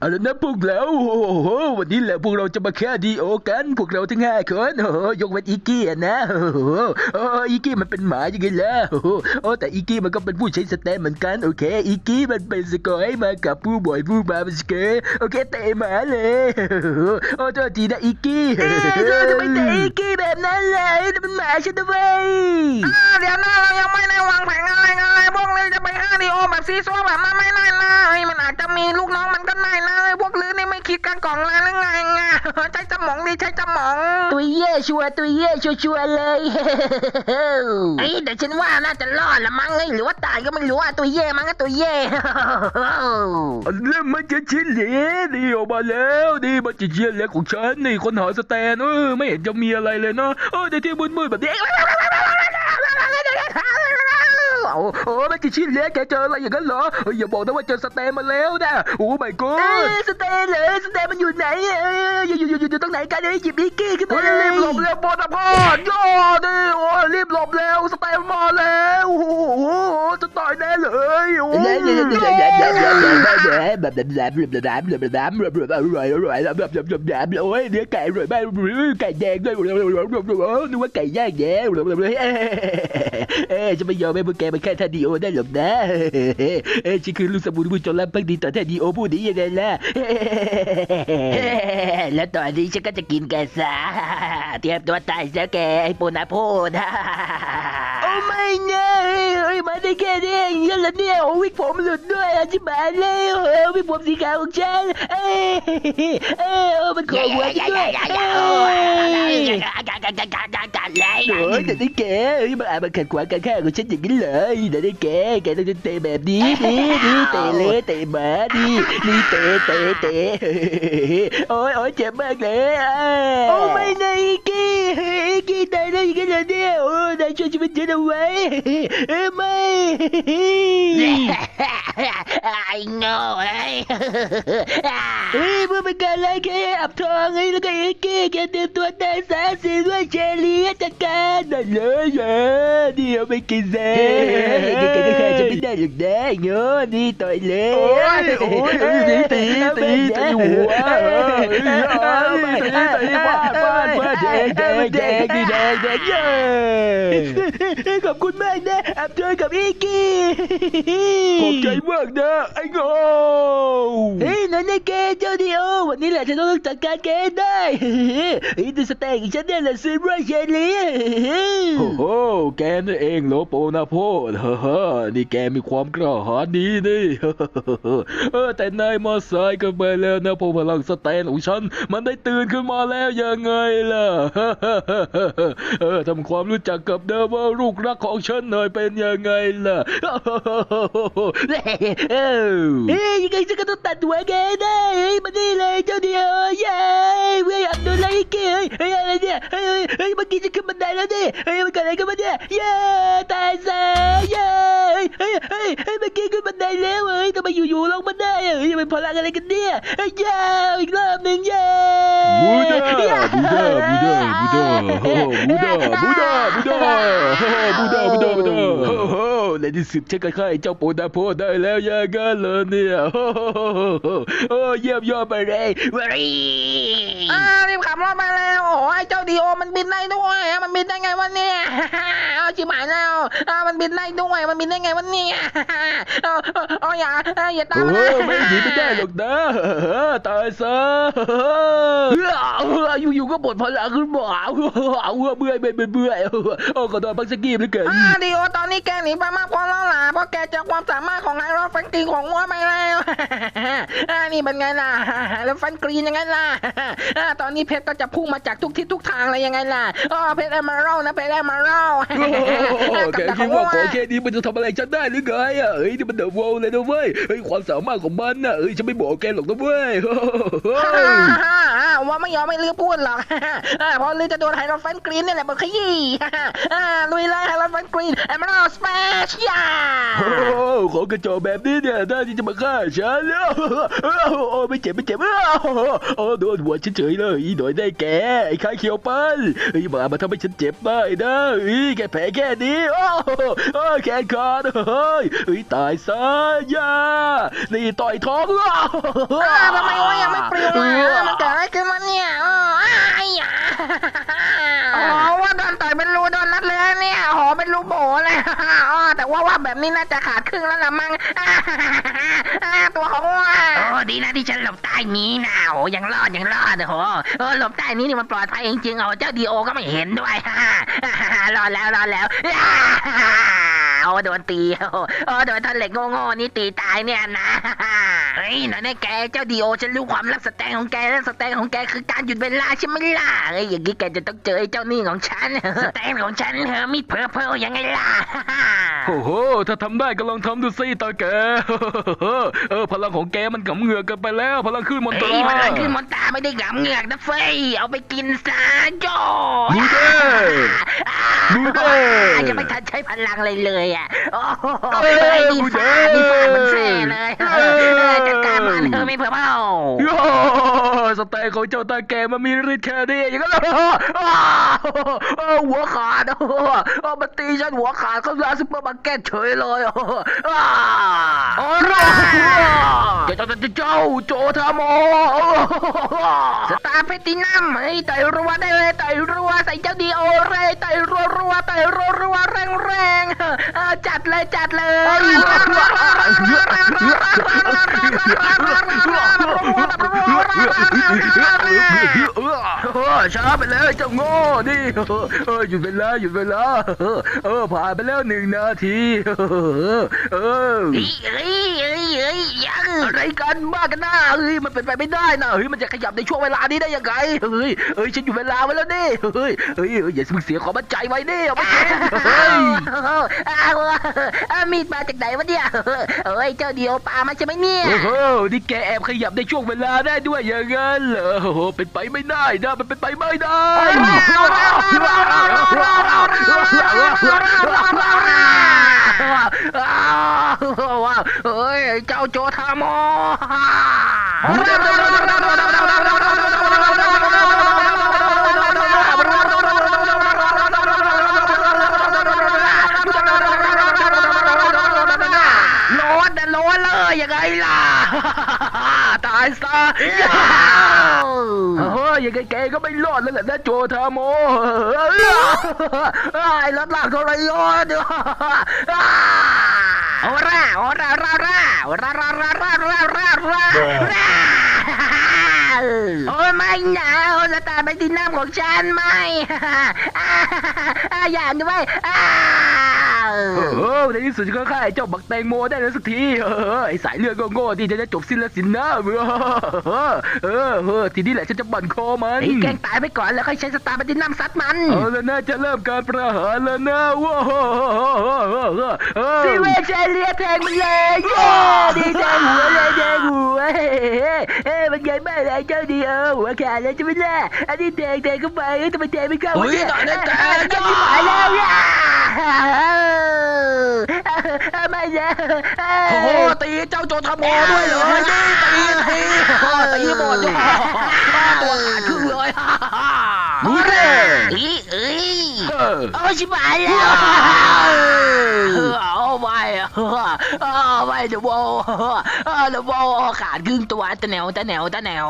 เอาละนะพวกเราโอ้โหวันนี้แหละพวกเราจะมาฆ่าดีโอกัน พวกเราทั้งห้าคนโอ้โหยกเว้นอีกี้อะนะโอ้โหโอ้อีกี้มันเป็นหมายังไงล่ะโอ้โหโอ้แต่อีกี้มันก็เป็นผู้ใช้สแตนเหมือนกันโอเค อีกี้มันเป็นสกอยมากับผู้บ่อยผู้มาเป็นสเกอโอเคเตะหมาเลยโอ้โหโอ้โทษทีนะอีกี้เฮ้ยเธอทำไมเตะอีกี้แบบนั้นเลยนี่มันหมาฉันด้วยอ่าเดี๋ยวนะเรายังไม่ได้วางแผนอะไรกันเลยพวกลือจะไปฆ่าดีโอแบบซีซัวแบบนั้นไม่ได้นะเฮ้ยมันอาจจะมีลูกน้องมันก็ได้นะเฮ้ยพวกลือนี่ไม่คิดกันก่อนเลยหรือไงอะใช้สมองดิใช้สมองตัวเย่ชัวร์ตัวเย่ชัวชัวร์ๆเลยเฮ้ยแต่ฉันว่าน่าจะรอดละมั้งเฮ้ยหรือว่าตายก็ไม่รู้อะตัวเย่มั้งก็ตัวเย่แล้วมันจะชิ้นเหลนี่ออกมาแล้วนี่มันจะเชียนเล็กของฉันนี่คนหาสแตนเออไม่เห็นจะมีอะไรเลยเนาะเออในที่มืดๆแบบนี้ โอ้โหมันจะชิ้นเล็กแกเจออะไรอย่างนั้นเหรอเฮ้ยอย่าบอกนะว่าเจอสแตนมาแล้วนะโอ้ไม่กูเอ้ยสเตนเลยสเตนมันอยู่ไหนเอ้ยอยู่อยู่อยู่อยู่ตรงไหนกันเอ้ยหยิบอีกกี้ขึ้นมาเฮ้ยเลยรีบหลบเร็วบอลนะพ่อโย่ดิโอ้ยรีบหลบเร็วสแตนมาแล้วโอ้โหจะตายแน่ เอ้ยโอ้ยเนื้อไก่อร่อยมากไก่แดงด้วยนึกว่าไก่ย่นี้ย่เอ้จะไม่ยอมให้พวกแกมาแค่ท่าดีโอได้หรอกนะเอ้ฉันคือลูกสมุนผู้จงรักภักดีต่อท่าดีโอผู้นี้ยังไงล่ะแล้วตอนนี้ฉันก็จะกินแกซะเตรียมตัวตายซะแกไอ้ปูนาโพนะโอ้ไม่เนี่ย ได้แค่นี้เองแล้วเหรอเนี่ยโอ้วิกผมหลุดด้วยอธิบายเลยเออวิกผมสีขาวของฉันเอ้ยเอ้ยเออมันขอหัวฉันด้วยเอ้ยเฮ้ยแต่ได้แกเฮ้ยมันอาจมาขัดขวางการฆ่าของฉันอย่างนี้เลยแต่ได้แกแกต้องเตะแบบนี้นี่นี่เตะเลยเตะหมานี่นี่เตะเตะเตะโอ้ยโอ้ยเจ็บมากเลยโอ้ไม่นะอีกี้อีกี้ ตายได้วยังไงล่ะเนี่ยโอ้นายช่วยชีวิตฉันเอาไว้เอ้ยไม่ ไอ้โง่เอ้เฮ้ยเพื่อเป็นการไล่แค่อับทองไอ้แล้วก็อีกี้แกเตรียมตัวตายสามสี่ด้วยเชลีจัดการนั่นเลยเออเดี๋ยวไปกินเซ่แกก็แค่จะไม่ได้หรอกนะเงี้ยนี่ต่อยเลยโอ้ยโอ้ยตีตีตีตีหัวเอ้ยตีตีตีบ้านบ้านบ้านแดงแดงแดงดีแดงแดงเย้ขอบคุณมากนะอับทองกับอีกี้ขอบใจมากนะไอ้โง่เฮ้ยนั่นไอ้แกเจ้าดิโอ วันนี้แหละฉันต้องจัดการแกให้ได้เฮ้ยดูสเต็กของฉันเนี่ยแหละซื้อด้วยเชลีโอ้โหแกนั่นเองโลโปนาโพดเฮ้อนี่แกมีความกล้าหาญดีนี่เออแต่นายมาสายเกันไปแล้วนะเพราะพลังสแตนของฉัน มันได้ตื่นขึ้นมาแล้วยังไงล่ะเออทำความรู้จักกับเดวลูกรักของฉันหน่อยเป็นยังไงล่ะเฮ้ยยังไงฉันก็ต้องตัดหัวแกให้ได้เฮ้ยมานี่เลยเจ้าเดียวเย้เว้ยอับดุลไลเกเฮ้ย Antonio, yay! Uy, Abdullah kìa! Uy, ala niya! Uy, uy, mag-isip ka manalo niya! Uy, magkalay ka ba niya? Yeah! Taza! Yeah! Uy, uy, uy, mag-isip ka manalo! Uy, ไมอยู่ๆลงมาได้อะเฮ้ยจะเป็นพลังอะไรกันเนี่ยเฮ้ยย่อีกรอบหนึ่งเย่ Buddha, Buddha, Buddha, Buddha, ho, ho, Buddha, Buddha, Buddha, ho, ho, Buddha, Buddha, Buddha, ho, ho, ในที่สุดฉันก็ฆ่าไอ้เจ้าโปดาโพได้แล้วอยากันเลยเนี่ยโอ้โหโอ้เยี่ยมยอดไปเลยเว้ยอ่ารีบขับรถมาแล้ว โอ้โหไอ้เจ้าดีโอมันบินได้ด้วยอะมันบินได้ไงวะเนี่ย เอาชิบหายแล้วอ่ามันบินได้ด้วย มันบินได้ไงวะเนี่ย เอาเอาเอาอย่าอาอย่าตามมันะไม่หนีไม่ได้หรอกนะตายซะอยู่ๆก็ปวดพลังขึ้นมาเอาเบื่อเบื่อเบื่อเบื่อโอ้ขอโทษพักสกีเหลือเกินอ่าดีโอตอนนี้แกหนีไปมากพอแล้วล่ะเพราะแกเจอความสามารถของไอรอนแฟนกรีนของวัวไปแล้วอ่านี่เป็นไงล่ะแล้วแฟนกรีนยังไงล่ะอ่าตอนนี้เพชรก็จะพุ่งมาจากทุกทิศทุกทางเลยยังไงล่ะอ๋อเพชรเอมเมอรัลนะเพชรเอมเมอรัลแกคิดว่าขอแค่นี้มันจะทำอะไรฉันได้หรือไงอะเอ้ยนี่มันเดอะโวลเลยนะเว้ยเฮ้ยความสามารถของมันน่ะเอ้ยฉันไม่บอกแกหรอกนะเว้ยว่าไม่ยอมไม่ลือพูดหรอกอ่าเพราะลือจะโดนไฮรอนแฟนกรีนนี่แหละมันขยี้อ่าลุยเลยไฮรอนแฟนกรีนเอมเมอรัลสเปเชียโอ้ของกระจอกแบบนี้เนี่ยน่าที่จะมาฆ่าฉันแล้วโอ้ไม่เจ็บไม่เจ็บโอ้โดนหัวฉันเฉยเลยอีหน่อยได้แกไอ้ข้าเขียวปันไอ้มามาทำให้ฉันเจ็บได้นะอีแค่แผลแค่นี้โอ้โอ้แขนขาดเฮ้ยตายซะยานี่ต่อยท้องอ่าทำไมวะยังไม่ปลิวเลยอะมันเกิดอะไรขึ้นมาเนี่ยอ๋อไอ้ยาอ๋อว่าโดนต่อยเป็นรูโดนนัดเลยเนี่ยโหเป็นรูโบเลยอ๋อแต่ว่าว่าแบบนี้น่าจะขาดครึ่งแล้วละมั้งอ่าตัวของว่าโอ้ดีนะที่ฉันหลบใต้นี้นะโอ้ยังรอดยังรอดโอ้โหเออหลบใต้นี้นี่มันปลอดภัยจริงๆเอาเจ้าดีโอก็ไม่เห็นด้วยรอดแล้วรอดแล้ว โอ้โดนตีโอ้โดนท่อนเหล็กโง่ๆนี่ตีตายเนี่ยนะเฮ้ยหน่อยนะแกเจ้าดีโอฉันรู้ความลับสแตนของแกและสแตนของแกคือการหยุดเวลาใช่ไหมล่ะเฮ้ยอย่างนี้แกจะต้องเจอไอ้เจ้านี่ของฉันสแตนของฉันเฮอร์มิดเพอร์เพลยังไงล่ะโอ้โหถ้าทำได้ก็ลองทำดูสิตาแกเออพลังของแกมันกำเหงือกเกันไปแล้ว พลังขึ้นมอนตเฮ้ยราพลังขึ้นมอนตาไม่ได้หงำเหงือกนะเฟยเอาไปกินซะโจดูเด้ดูเด้ยังไม่ทันใช้พลังเลยเลยอะ โอ้โหเอ้ยเฮ้ยนี่ฟาดดูเด้นี่ฟาดมันแซ่เลยเอ้เอยอจัดการมันเธอไม่เผื่อเปล่าโย่สไตล์ของเจ้าตาแกมันมีฤทธิ์แค่นี้อย่างนั้นเหรออ้าวหัวขาดเอามาตีฉันหัวขาดเขาร้านซุปเปอร์มาร์เก็ตเฉยเลยอ้าโอ้เร่าจ้าเจ้าเจ้าโจทามอสตาร์เพตินัมเฮ้ยต่อยรัวได้เลยต่อยรัวใส่เจ้าดีโอเลยต่อยรัวๆต่อยรัวๆแรงๆจัดเลยจัดเลยรัวๆเลยช้าไปแล้วเจ้าโง่นี่เออหยุดเวลาหยุดเวลาเออผ่านไปแล้วหนึ่งนาทีเออเฮ้ยเฮ้ยเฮ้ยเฮ้ยยังอะไรกันบ้ากันหน้าเฮ้ยมันเป็นไปไม่ได้นะเฮ้ยมันจะขยับในช่วงเวลานี้ได้ยังไงเฮ้ยเฮ้ยฉันอยู่เวลาไว้แล้วนี่เฮ้ยเฮ้ยอย่าเสียความมั่นใจไว้นี่เอาไปเก็บเฮ้ยอ้าวอ้าวมีดมาจากไหนวะเนี่ยเฮ้ยเจ้าเดียวปลามาใช่ไหมเนี่ยโอ้โหนี่แกแอบขยับในช่วงเวลาได้ด้วยอย่างนั้นเหรอโอ้โหเป็นไปไม่ได้นะมันเป็นไปไม่ได้เฮ้ยเจ้าโจทามอโลนนะโลนเลยยังไงล่ะ ตายซะเฮ้ยยังไงแกก็ไม่รอดแล้วแหละนะโจทาโมไอ้รถลากโทรยนต์โอ้ร่าโอ้ร่าร่าร่าร่าร่าร่าร่าร่าร่าร่าร่าโอ้ยไม่นะโอ้สตาร์ไปดินน้ำของฉันไม่ อย่าด้วย เออในที่สุดก็ฆ่าไอ้เจ้าบักแตงโมได้แล้วสักทีเออไอ้สายเลือดโง่ๆที่จะจบสิ้นแล้วสินนะเออเออเออทีนี้แหละฉันจะบั่นคอมันไอ้แกงตายไปก่อนแล้วค่อยใช้สตาร์ไปดินน้ำซัดมันเอาแล้วนะจะเริ่มการประหารแล้วนะว้าวซีเวชเลียแทงมันเลยเย้ดีแทงหัวเลยแทงหัวเฮ้เฮ้มันใหญ่มากเลยเจ้าดีเออหัวขาดเลยใช่ไหมล่ะอันนี้แทงแทงเข้าไปทำไมแทงไม่เข้าเฮ้ยตอยได้แต่จะไม่ไหวแล้ว เนี่ยไม่นะโอ้โหตีเจ้าโจทโมด้วยเหรอนี่ตีตีตีหมดเลยตัวขาดครึ่งเลยดูดิเอ้ยเอ้ยเออโอ้ชิบหายแล้วเอาไม่เอาไม่เดี๋ยวโบเดี๋ยวโบขาดครึ่งตัวตะแนวตะแนวตะแนว